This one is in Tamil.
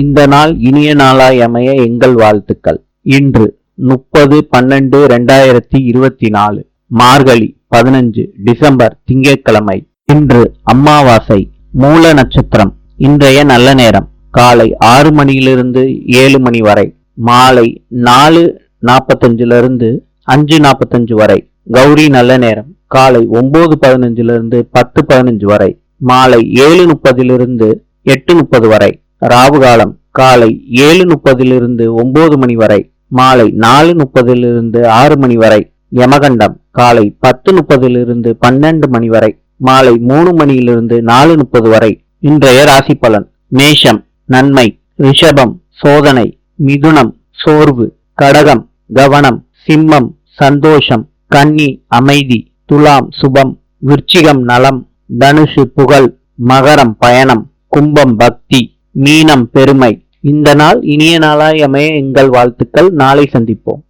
இந்த நாள் இனிய நாளாய் அமைய எங்கள் வாழ்த்துக்கள். இன்று முப்பது பன்னெண்டு ரெண்டாயிரத்தி இருபத்தி நாலு மார்கழி பதினஞ்சு டிசம்பர் திங்கட்கிழமை. இன்று அமாவாசை மூல நட்சத்திரம் இன்றைய நல்ல நேரம். காலை ஆறு மணியிலிருந்து ஏழு மணி வரை மாலை நாலு நாற்பத்தஞ்சிலிருந்து அஞ்சு நாற்பத்தஞ்சு வரை கௌரி நல்ல நேரம். காலை ஒன்பது பதினஞ்சிலிருந்து பத்து பதினஞ்சு வரை மாலை ஏழு முப்பதிலிருந்து எட்டு முப்பது வரை. ராவு காலம் காலை ஏழு முப்பதிலிருந்து ஒன்பது மணி வரை மாலை நாலு முப்பதிலிருந்து ஆறு மணி வரை யமகண்டம் காலை பத்து முப்பதிலிருந்து பன்னெண்டு மணி வரை மாலை மூணு மணியிலிருந்து நாலு முப்பது வரை. இன்றைய ராசி பலன் மேஷம் நன்மை ரிஷபம் சோதனை மிதுனம் சோர்வு கடகம் கவனம் சிம்மம் சந்தோஷம் கன்னி அமைதி துலாம் சுபம் விருச்சிகம் நலம் தனுஷு புகழ் மகரம் பயணம் கும்பம் பக்தி. மீனம் பெருமை. இந்த நாள் இனிய நாளாய் அமைய எங்கள் வாழ்த்துக்கள். நாளை சந்திப்போம்.